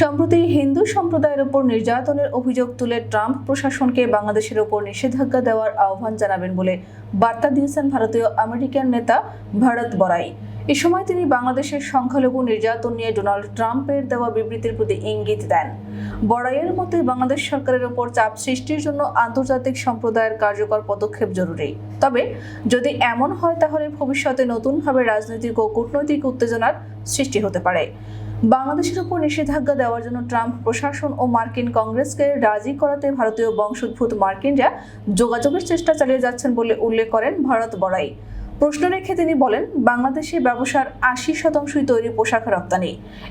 সম্প্রতি হিন্দু সম্প্রদায়ের উপর নির্যাতনের অভিযোগ তুলে ট্রাম্প, প্রশাসনকে বাংলাদেশের উপর নিষেধাজ্ঞা দেওয়ার আহ্বান জানাবেন বলে বার্তা দিয়েছেন ভারতীয় আমেরিকান নেতা ভারত বড়াই এ সময় তিনি বাংলাদেশের সংখ্যালঘু নির্যাতন নিয়ে ডোনাল্ড ট্রাম্পের দেওয়া বিবৃতির প্রতি ইঙ্গিত দেন। বড়াইয়ের মতে, বাংলাদেশ সরকারের উপর চাপ সৃষ্টির জন্য আন্তর্জাতিক সম্প্রদায়ের কার্যকর পদক্ষেপ জরুরি। তবে, যদি এমন হয়, তাহলে ভবিষ্যতে নতুনভাবে রাজনৈতিক ও কূটনৈতিক উত্তেজনার সৃষ্টি হতে পারে। বাংলাদেশের উপর নিষেধাজ্ঞা দেওয়ার জন্য ট্রাম্প প্রশাসন ও মার্কিন কংগ্রেসকে রাজি করাতে ভারতীয় বংশোদ্ভূত মার্কিনরা যোগাযোগের চেষ্টা চালিয়ে যাচ্ছেন বলে উল্লেখ করেন ভারত বড়াই। প্রশ্ন রেখে তিনি বলেন, বাংলাদেশে ব্যবসার আশি শতাংশই তৈরি পোশাক রপ্তানি।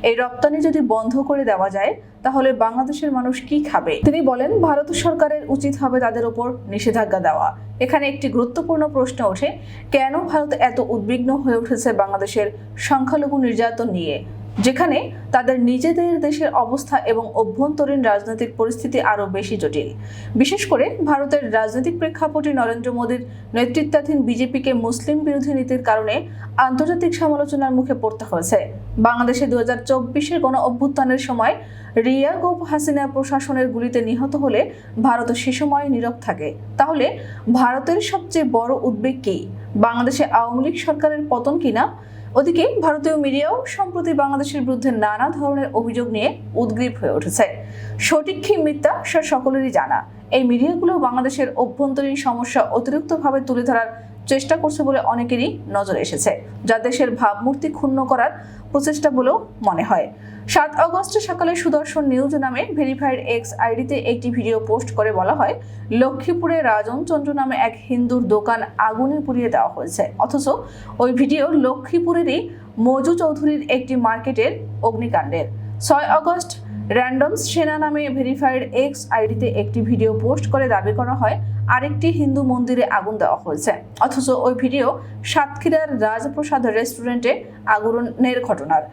এই রপ্তানি যদি বন্ধ করে দেওয়া যায়, তাহলে বাংলাদেশের মানুষ কি খাবে? তিনি বলেন, ভারত সরকারের উচিত হবে তাদের উপর নিষেধাজ্ঞা দেওয়া। এখানে একটি গুরুত্বপূর্ণ প্রশ্ন ওঠে, কেন ভারত এত উদ্বিগ্ন হয়ে উঠেছে বাংলাদেশের সংখ্যালঘু নির্যাতন নিয়ে? যেখানে তাদের নিজেদের দেশের অবস্থা এবং অভ্যন্তরীণ রাজনৈতিক পরিস্থিতি আরও বেশি জটিল। বিশেষ করে ভারতের রাজনৈতিক প্রেক্ষাপটে নরেন্দ্র মোদীর নেতৃত্বাধীন বিজেপিকে মুসলিম বিরোধী নীতির কারণে আন্তর্জাতিক সমালোচনার মুখে পড়তে হয়েছে। বাংলাদেশে দু হাজার চব্বিশের গণ অভ্যুত্থানের সময় রিয়া গোপ হাসিনা প্রশাসনের গুলিতে নিহত হলে ভারত সে সময় নীরব থাকে। তাহলে ভারতের সবচেয়ে বড় উদ্বেগ কি? বাংলাদেশে আওয়ামী লীগ সরকারের পতন কিনা? ওদিকে ভারতীয় মিডিয়াও সম্প্রতি বাংলাদেশের বিরুদ্ধে নানা ধরনের অভিযোগ নিয়ে উদ্গ্রীব হয়ে উঠেছে। সঠিক কি মিথ্যা সে সকলেরই জানা। এই মিডিয়াগুলো বাংলাদেশের অভ্যন্তরীণ সমস্যা অতিরিক্তভাবে তুলে ধরার চেষ্টা করছে বলে অনেকেরই নজরে এসেছে, যা দেশের ভাবমূর্তি ক্ষুণ্ণ করার প্রচেষ্টা বলেও মনে হয়। সাত আগস্ট সকালে সুদর্শন নিউজ নামে ভেরিফাইড এক্স আইডিতে একটি ভিডিও পোস্ট করে বলা হয়, লক্ষ্মীপুরে রাজন চন্দ্র নামে এক হিন্দুর দোকান আগুনে পুড়িয়ে দেওয়া হয়েছে। অথচ ওই ভিডিও লক্ষ্মীপুরেরই মজু চৌধুরীর একটি মার্কেটের অগ্নিকাণ্ডের। ছয় আগস্ট র্যান্ডমস সেনা নামে ভেরিফাইড এক্স আইডিতে একটি ভিডিও পোস্ট করে দাবি করা হয়, আরেকটি হিন্দু মন্দিরে আগুন দেওয়া হয়েছে। অথচ ওই ভিডিও সাতক্ষীরার রাজপ্রসাদ রেস্টুরেন্টে আগুনের ঘটনার।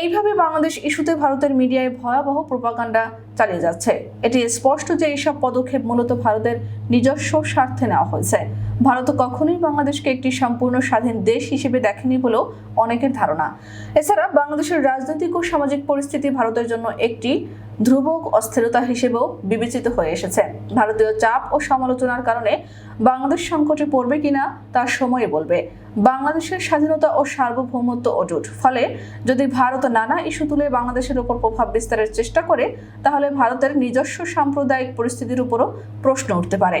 এইভাবে বাংলাদেশ ইস্যুতে ভারতের মিডিয়ায় ভয়াবহ প্রপাগান্ডা চালিয়ে যাচ্ছে। এটি স্পষ্ট যে এইসব পদক্ষেপ মূলত ভারতের নিজস্ব স্বার্থে নেওয়া হয়েছে। ভারত কখনোই বাংলাদেশকে একটি সম্পূর্ণ স্বাধীন দেশ হিসেবে দেখেনি বলেও অনেকের ধারণা। এছাড়া বাংলাদেশের রাজনৈতিক ও সামাজিক পরিস্থিতি ভারতের জন্য একটি ধ্রুবক অস্থিরতা হিসেবেও বিবেচিত হয়ে এসেছে। ভারতীয় চাপ ও সমালোচনার কারণে বাংলাদেশ সংকটে পড়বে কিনা তা সময় বলবে। বাংলাদেশের স্বাধীনতা ও সার্বভৌমত্ব অটুট। ফলে যদি ভারত নানা ইস্যু তুলে বাংলাদেশের উপর প্রভাব বিস্তারের চেষ্টা করে, তাহলে ভারতের নিজস্ব সাম্প্রদায়িক পরিস্থিতির উপরও প্রশ্ন উঠতে পারে।